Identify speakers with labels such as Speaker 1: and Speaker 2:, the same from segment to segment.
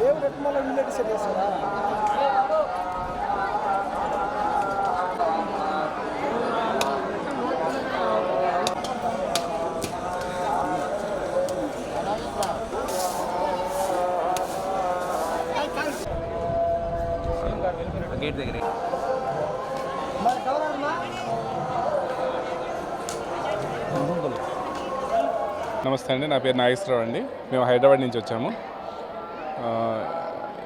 Speaker 1: దేవుడు ఎట్లా చేస్తారా?
Speaker 2: గేట్ దగ్గర.
Speaker 3: నమస్తే అండి నా పేరు నాగేశ్వరరావు అండి. మేము హైదరాబాద్ నుంచి వచ్చాము. ఆ,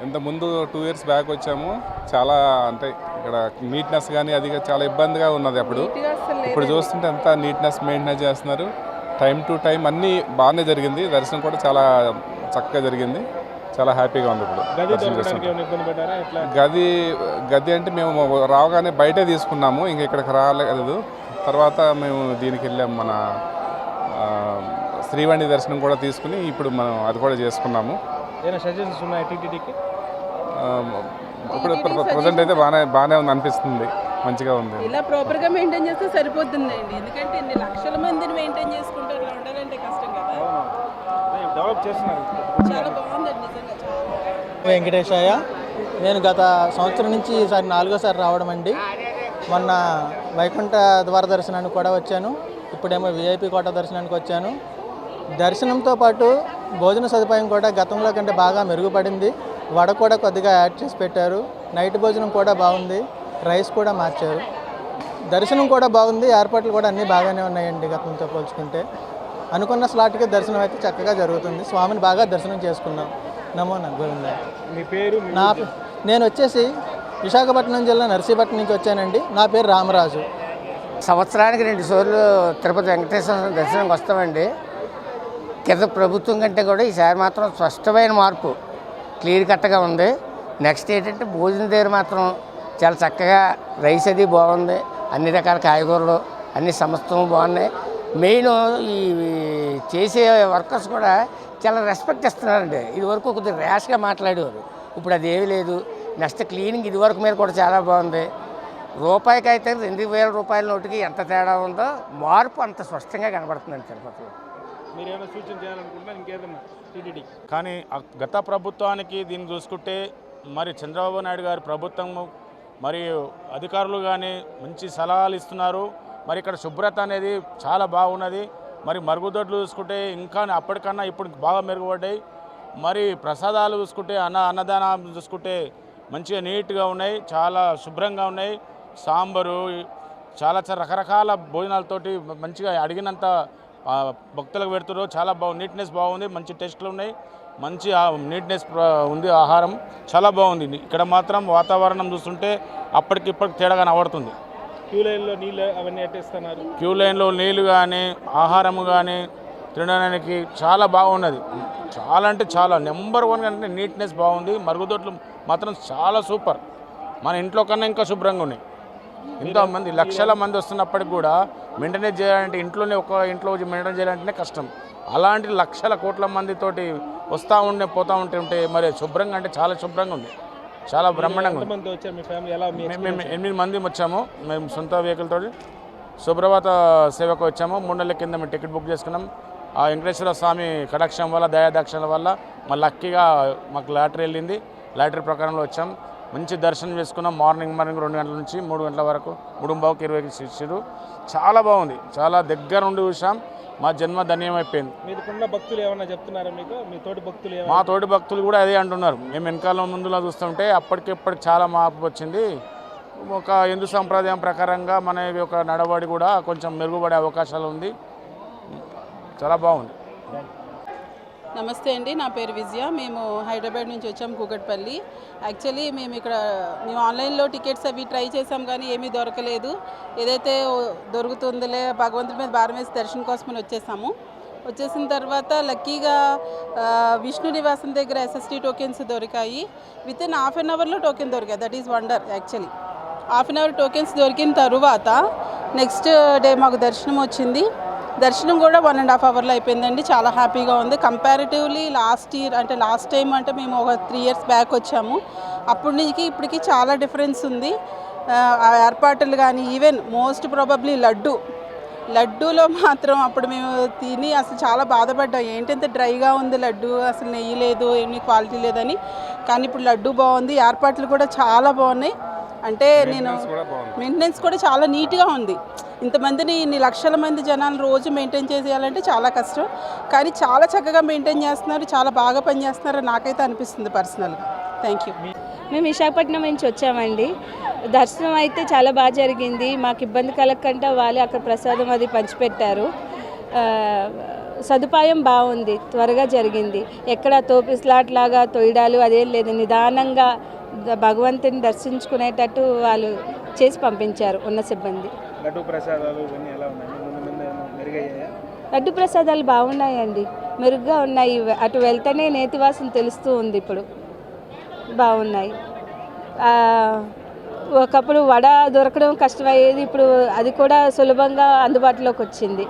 Speaker 3: ఇంతకుముందు టూ ఇయర్స్ బ్యాక్ వచ్చాము. చాలా అంటే ఇక్కడ నీట్నెస్ కానీ అది చాలా ఇబ్బందిగా ఉన్నది అప్పుడు. ఇప్పుడు చూస్తుంటే అంతా నీట్నెస్ మెయింటైన్ చేస్తున్నారు. టైం టు టైం అన్నీ బాగానే జరిగింది. దర్శనం కూడా చాలా చక్కగా జరిగింది. చాలా హ్యాపీగా ఉంది ఇప్పుడు గది గది అంటే మేము రావగానే బయటే తీసుకున్నాము. ఇంక ఇక్కడికి రాలేదు. తర్వాత మేము దీనికి వెళ్ళాము మన ఆ, శ్రీవాణి దర్శనం కూడా తీసుకుని ఇప్పుడు మనం అది కూడా చేసుకున్నాము.
Speaker 4: ఏమైనా సజెషన్స్ ఉన్నాయి టీటీడీకి
Speaker 3: ఇప్పుడు ప్రజెంట్ అయితే బాగానే బాగానే ఉంది అనిపిస్తుంది. మంచిగా ఉంది.
Speaker 5: ఇలా ప్రాపర్గా మెయింటైన్ చేస్తే సరిపోతుందండి. ఎందుకంటే ఇన్ని లక్షల మందిని మెయింటైన్ చేసుకుంటూ అట్లా ఉండాలంటే కష్టం కదా.
Speaker 4: డెవలప్ చేస్తున్నారు
Speaker 5: చాలా బాగుందండి నిజంగా చాలా.
Speaker 1: వెంకటేశయ్య నేను గత సంవత్సరం నుంచి ఈసారి నాలుగోసారి రావడం అండి. మొన్న వైకుంఠ ద్వార దర్శనానికి కూడా వచ్చాను. ఇప్పుడేమో విఐపి కోట దర్శనానికి వచ్చాను. దర్శనంతో పాటు భోజన సదుపాయం కూడా గతంలో కంటే బాగా మెరుగుపడింది. వడ కూడా కొద్దిగా యాడ్ చేసి పెట్టారు. నైట్ భోజనం కూడా బాగుంది. రైస్ కూడా మార్చారు. దర్శనం కూడా బాగుంది. ఏర్పాట్లు కూడా అన్నీ బాగానే ఉన్నాయండి గతంతో పోల్చుకుంటే. అనుకున్న స్లాట్కి దర్శనం అయితే చక్కగా జరుగుతుంది. స్వామిని బాగా దర్శనం చేసుకున్నాం. నమో నా గోవింద
Speaker 4: మీ పేరు
Speaker 1: నా నేను వచ్చేసి విశాఖపట్నం జిల్లా నర్సీపట్నం నుంచి వచ్చానండి. నా పేరు రామరాజు.
Speaker 6: సంవత్సరానికి రెండు సార్లు తిరుపతి వెంకటేశ్వర దర్శనంకి వస్తామండి. కింద ప్రభుత్వం కంటే కూడా ఈసారి మాత్రం స్పష్టమైన మార్పు. క్లియర్ కట్గా ఉంది. నెక్స్ట్ ఏంటంటే భోజనం దగ్గర మాత్రం చాలా చక్కగా రైస్ అది బాగుంది. అన్ని రకాల కాయగూరలు అన్ని సమస్తం బాగున్నాయి. మెయిన్ ఈ చేసే వర్కర్స్ కూడా చాలా రెస్పెక్ట్ ఇస్తున్నారండి. ఇదివరకు కొద్దిగా ర్యాష్గా మాట్లాడేవారు. ఇప్పుడు అది ఏమీ లేదు. నెక్స్ట్ క్లీనింగ్ ఇది వరకు మీద కూడా చాలా బాగుంది. రూపాయికి అయితే రెండు వేల రూపాయల నోటికి ఎంత తేడా ఉందో మార్పు అంత స్పష్టంగా కనబడుతుందండి తిరుపతిలో.
Speaker 4: మీరు ఏమైనా సూచన చేయాలనుకుంటున్నా ఇంకేదన్నా టీటీడీ.
Speaker 7: కానీ గత ప్రభుత్వానికి దీన్ని చూసుకుంటే మరి చంద్రబాబు నాయుడు గారి ప్రభుత్వం మరియు అధికారులు కానీ మంచి సలహాలు ఇస్తున్నారు. మరి ఇక్కడ శుభ్రత అనేది చాలా బాగున్నది. మరి మరుగుదొడ్లు చూసుకుంటే ఇంకా అప్పటికన్నా ఇప్పుడు బాగా మెరుగుపడ్డాయి. మరి ప్రసాదాలు చూసుకుంటే అన్న అన్నదానం చూసుకుంటే మంచిగా నీట్గా ఉన్నాయి. చాలా శుభ్రంగా ఉన్నాయి. సాంబారు చాలా చాలా రకరకాల భోజనాలతోటి మంచిగా అడిగినంత భక్తులకు పెడుతున్నారు చాలా బాగుంది నీట్నెస్ బాగుంది. మంచి టేస్ట్లు ఉన్నాయి. మంచి నీట్నెస్ ఉంది ఆహారం. చాలా బాగుంది. ఇక్కడ మాత్రం వాతావరణం చూస్తుంటే అప్పటికిప్పటికి తేడా కనబడుతుంది
Speaker 4: క్యూ లైన్లో నీళ్ళు అవన్నీ ఎట్టేస్తున్నారు?
Speaker 7: క్యూ లైన్లో నీళ్ళు కానీ ఆహారం కానీ తినడానికి చాలా బాగున్నది. చాలా అంటే చాలా. నెంబర్ వన్ అంటే నీట్నెస్ బాగుంది. మరుగుదొడ్లు మాత్రం చాలా సూపర్. మన ఇంట్లో కన్నా ఇంకా శుభ్రంగా ఉన్నాయి. ఎంతోమంది లక్షల మంది వస్తున్నప్పటికి కూడా మెయింటెనెన్స్ చేయాలంటే ఇంట్లోనే ఒక ఇంట్లో మెయింటైన్ చేయాలంటేనే కష్టం. అలాంటి లక్షల కోట్ల మందితోటి వస్తూ ఉండే పోతూ ఉంటే ఉంటే మరి శుభ్రంగా అంటే చాలా శుభ్రంగా ఉంది. చాలా బ్రహ్మాండంగా మేము ఎనిమిది మంది వచ్చాము. మేము సొంత వెహికల్ తోటి సుప్రభాత సేవకు వచ్చాము. మూడు నెలల కింద మేము టికెట్ బుక్ చేసుకున్నాం. ఆ వెంకటేశ్వర స్వామి కటాక్షం వల్ల దయాదాక్షల వల్ల మా లక్కీగా మాకు లాటరీ వెళ్ళింది. లాటరీ ప్రకారంలో వచ్చాం. మంచి దర్శనం చేసుకున్నాం మార్నింగ్ మార్నింగ్ రెండు గంటల నుంచి మూడు గంటల వరకు మూడు బావుకి ఇరవై ఇచ్చారు. చాలా బాగుంది. చాలా దగ్గర ఉండి చూసాం మా జన్మ ధన్యమైపోయింది.
Speaker 4: మీకున్న భక్తులు ఏమన్నా చెప్తున్నారా మీకు? మీ తోటి భక్తులు
Speaker 7: మా తోటి భక్తులు కూడా అదే అంటున్నారు. మేము వెనకాల ముందులో చూస్తుంటే అప్పటికిప్పటికి చాలా మార్పు వచ్చింది. ఒక హిందూ సంప్రదాయం ప్రకారంగా మన యొక్క నడవడి కూడా కొంచెం మెరుగుపడే అవకాశాలు ఉంది. చాలా బాగుంది.
Speaker 5: నమస్తే అండి నా పేరు విజయ. మేము హైదరాబాద్ నుంచి వచ్చాం కూకట్పల్లి. యాక్చువల్లీ మేము ఇక్కడ మేము ఆన్లైన్లో టికెట్స్ అవి ట్రై చేసాం కానీ ఏమీ దొరకలేదు. ఏదైతే దొరుకుతుందిలే భగవంతుడి మీద భారం వేసి దర్శనం కోసమని వచ్చేసాము. వచ్చేసిన తర్వాత లక్కీగా విష్ణు నివాసం దగ్గర ఎస్ఎస్టీ టోకెన్స్ దొరికాయి. విత్ ఇన్ హాఫ్ అన్ అవర్లో టోకెన్ దొరికాయి. That is wonder actually. Half an hour tokens దొరికిన తరువాత నెక్స్ట్ డే మాకు దర్శనం వచ్చింది. దర్శనం కూడా వన్ అండ్ హాఫ్ అవర్లో అయిపోయిందండి. చాలా హ్యాపీగా ఉంది. కంపారిటివ్లీ లాస్ట్ ఇయర్ అంటే లాస్ట్ టైం అంటే మేము ఒక త్రీ ఇయర్స్ బ్యాక్ వచ్చాము. అప్పటి నుంచి ఇప్పటికి చాలా డిఫరెన్స్ ఉంది. ఆ, ఏర్పాట్లు కానీ ఈవెన్ మోస్ట్ ప్రాబబ్లీ లడ్డు. లడ్డూలో మాత్రం అప్పుడు మేము తిని అసలు చాలా బాధపడ్డాం. ఏంటంత డ్రైగా ఉంది లడ్డు అసలు నెయ్యి లేదు ఏమీ క్వాలిటీ లేదని. కానీ ఇప్పుడు లడ్డు బాగుంది. ఏర్పాట్లు కూడా చాలా బాగున్నాయి. అంటే నేను మెయింటెనెన్స్ కూడా చాలా నీట్గా ఉంది. ఇంతమందిని ఇన్ని లక్షల మంది జనాలు రోజు మెయింటైన్ చేసేయాలంటే చాలా కష్టం. కానీ చాలా చక్కగా మెయింటైన్ చేస్తున్నారు చాలా బాగా పనిచేస్తున్నారు నాకైతే అనిపిస్తుంది పర్సనల్గా థ్యాంక్ యూ
Speaker 2: మేము విశాఖపట్నం నుంచి వచ్చామండి. దర్శనం అయితే చాలా బాగా జరిగింది. మాకు ఇబ్బంది కలగకుండా వాళ్ళు అక్కడ ప్రసాదం అది పంచిపెట్టారు. సదుపాయం బాగుంది త్వరగా జరిగింది. ఎక్కడ తోపిస్లాట్ లాగా తొయ్యడాలు అదేం లేదు. నిదానంగా భగవంతుని దర్శించుకునేటట్టు వాళ్ళు చేసి పంపించారు ఉన్న సిబ్బంది.
Speaker 4: లడ్డు ప్రసాదాలు ఇవన్నీ ఎలా ఉన్నాయి?
Speaker 2: లడ్డు ప్రసాదాలు బాగున్నాయండి. మెరుగ్గా ఉన్నాయి. అటు వెళ్తేనే నేతి వాసన తెలుస్తూ ఉంది ఇప్పుడు. బాగున్నాయి. ఒకప్పుడు వడ దొరకడం కష్టమయ్యేది. ఇప్పుడు అది కూడా సులభంగా అందుబాటులోకి వచ్చింది.